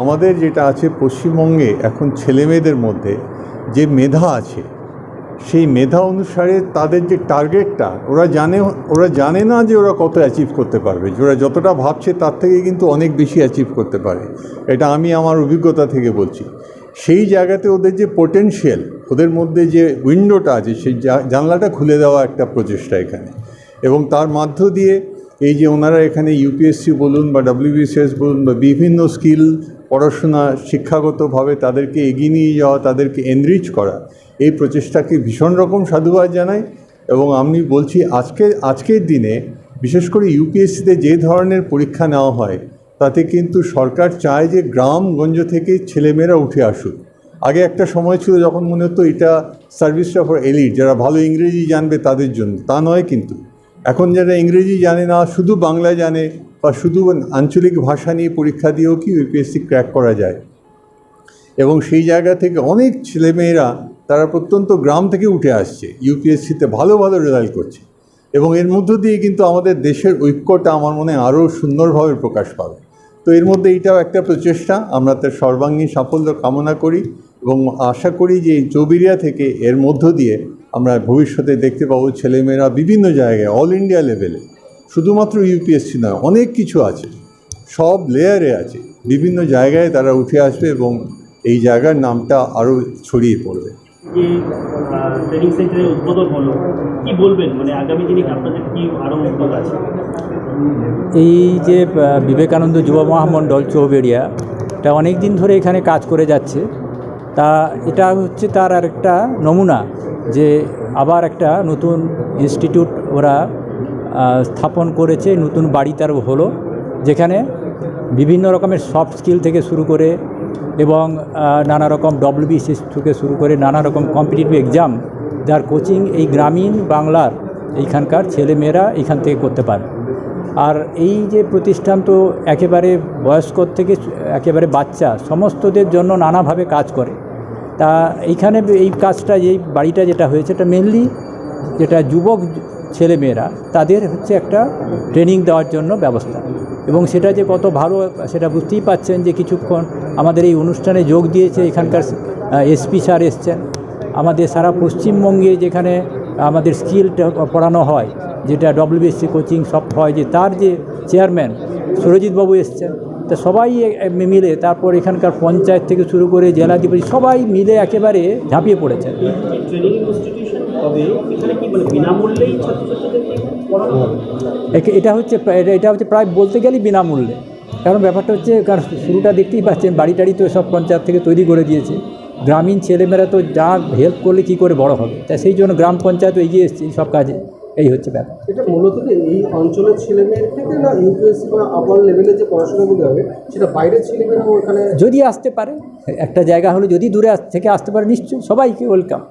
আমাদের যেটা আছে পশ্চিমবঙ্গে এখন ছেলেমেয়েদের মধ্যে যে মেধা আছে, সেই মেধা অনুসারে তাদের যে টার্গেটটা, ওরা জানে ওরা জানে না যে ওরা কত অ্যাচিভ করতে পারবে। ওরা যতটা ভাবছে তার থেকে কিন্তু অনেক বেশি অ্যাচিভ করতে পারে। এটা আমি আমার অভিজ্ঞতা থেকে বলছি। সেই জায়গাতে ওদের যে পোটেনশিয়াল ওদের মধ্যে যে উইন্ডোটা আছে, সেই জানলাটা খুলে দেওয়া একটা প্রচেষ্টা এখানে। এবং তার মাধ্য দিয়ে এই যে ওনারা এখানে ইউপিএসসি বলুন বা ডাব্লিউবিসিএস বলুন বা বিভিন্ন স্কিল পড়াশোনা শিক্ষাগতভাবে তাদেরকে এগিয়ে নিয়ে যাওয়া, তাদেরকে এনরিচ করা, এই প্রচেষ্টাকে ভীষণ রকম সাধুবাদ জানাই এবং আমি বলছি আজকে, আজকের দিনে বিশেষ করে ইউপিএসসিতে যে ধরনের পরীক্ষা নেওয়া হয়, তাতে কিন্তু সরকার চায় যে গ্রামগঞ্জ থেকে ছেলেমেয়েরা উঠে আসুক। আগে একটা সময় ছিল যখন মনে হতো এটা সার্ভিসটা ফর এলিট যারা ভালো ইংরেজি জানবে তাদের জন্য, তা নয় কিন্তু। এখন যারা ইংরেজি জানে না, শুধু বাংলা জানে বা শুধু আঞ্চলিক ভাষা নিয়ে পরীক্ষা দিয়েও কি ইউপিএসসি ক্র্যাক করা যায়? এবং সেই জায়গা থেকে অনেক ছেলেমেয়েরা, তারা প্রত্যন্ত গ্রাম থেকে উঠে আসছে ইউপিএসসিতে ভালো ভালো রেজাল্ট করছে। এবং এর মধ্য দিয়ে কিন্তু আমাদের দেশের ঐক্যটা আমার মনে আরও সুন্দরভাবে প্রকাশ পাবে। তো এর মধ্যে এইটাও একটা প্রচেষ্টা, আমরা তার সর্বাঙ্গীন সাফল্য কামনা করি এবং আশা করি যে চৌবিরিয়া থেকে এর মধ্য দিয়ে আমরা ভবিষ্যতে দেখতে পাবো ছেলেমেয়েরা বিভিন্ন জায়গায় অল ইন্ডিয়া লেভেলে শুধুমাত্র ইউপিএসসি নয় অনেক কিছু আছে। সব লেয়ারে আছে। বিভিন্ন জায়গায় তারা উঠে আসবে এবং এই জায়গার নামটা আরও ছড়িয়ে পড়বে। ট্রেনিং সেন্টারের উদ্বোধন হলো কি বলবেন? মানে আগামী দিনে আপনাদের কি আরও উদ্যোগ আছে? এই যে বিবেকানন্দ যুব মহামণ্ডল চৌবেড়িয়া এটা অনেক দিন ধরে এখানে কাজ করে যাচ্ছে। তা এটা হচ্ছে তার আর একটা নমুনা যে আবার একটা নতুন ইনস্টিটিউট ওরা স্থাপন করেছে, নতুন বাড়ি তার হলো, যেখানে বিভিন্ন রকমের সফট স্কিল থেকে শুরু করে এবং নানা রকম ডব্লিউবিসিএস থেকে শুরু করে নানা রকম কম্পিটিটিভ এক্সাম যার কোচিং এই গ্রামীণ বাংলার এইখানকার ছেলেমেয়েরা এখান থেকে করতে পারে। আর এই যে প্রতিষ্ঠান তো একেবারে বয়স্ক থেকে একেবারে বাচ্চা, সমস্তদের জন্য নানাভাবে কাজ করে। তা এইখানে এই কাজটা, এই বাড়িটা যেটা হয়েছে, এটা মেনলি যেটা যুবক ছেলেমেয়েরা, তাদের হচ্ছে একটা ট্রেনিং দেওয়ার জন্য ব্যবস্থা। এবং সেটা যে কত ভালো, সেটা বুঝতেই পাচ্ছেন যে কিছুক্ষণ আমাদের এই অনুষ্ঠানে যোগ দিয়েছে এখানকার এসপি স্যার এসছেন। আমাদের সারা পশ্চিমবঙ্গে যেখানে আমাদের স্কিলটা পড়ানো হয়, যেটা ডব্লিউবিএসসি কোচিং সব হয়, যে তার যে চেয়ারম্যান সুরজিৎবাবু এসছেন। তা সবাই মিলে তারপর এখানকার পঞ্চায়েত থেকে শুরু করে জেলাধিপতি সবাই মিলে একেবারে ঝাঁপিয়ে পড়েছে। এটা হচ্ছে এটা- হচ্ছে প্রায় বলতে গেলেই বিনামূল্যে। কারণ ব্যাপারটা হচ্ছে, কারণ শুরুটা দেখতেই পাচ্ছেন বাড়ি টাড়ি তো সব পঞ্চায়েত থেকে তৈরি করে দিয়েছে। গ্রামীণ ছেলেমেয়েরা তো যা হেল্প করলে কী করে বড় হবে? তাই সেই জন্য গ্রাম পঞ্চায়েত এগিয়ে এসছে সব কাজে। এই হচ্ছে ব্যাপার। এটা মূলত এই অঞ্চলের ছেলেমেয়ের থেকে না ইউপিএসসি বা আপার লেভেলে যে পড়াশোনাগুলো হবে সেটা বাইরের ছেলেমেয়েরাও ওখানে যদি আসতে পারে একটা জায়গা হলে যদি দূরে থেকে আসতে পারে নিশ্চয়ই সবাইকে ওয়েলকাম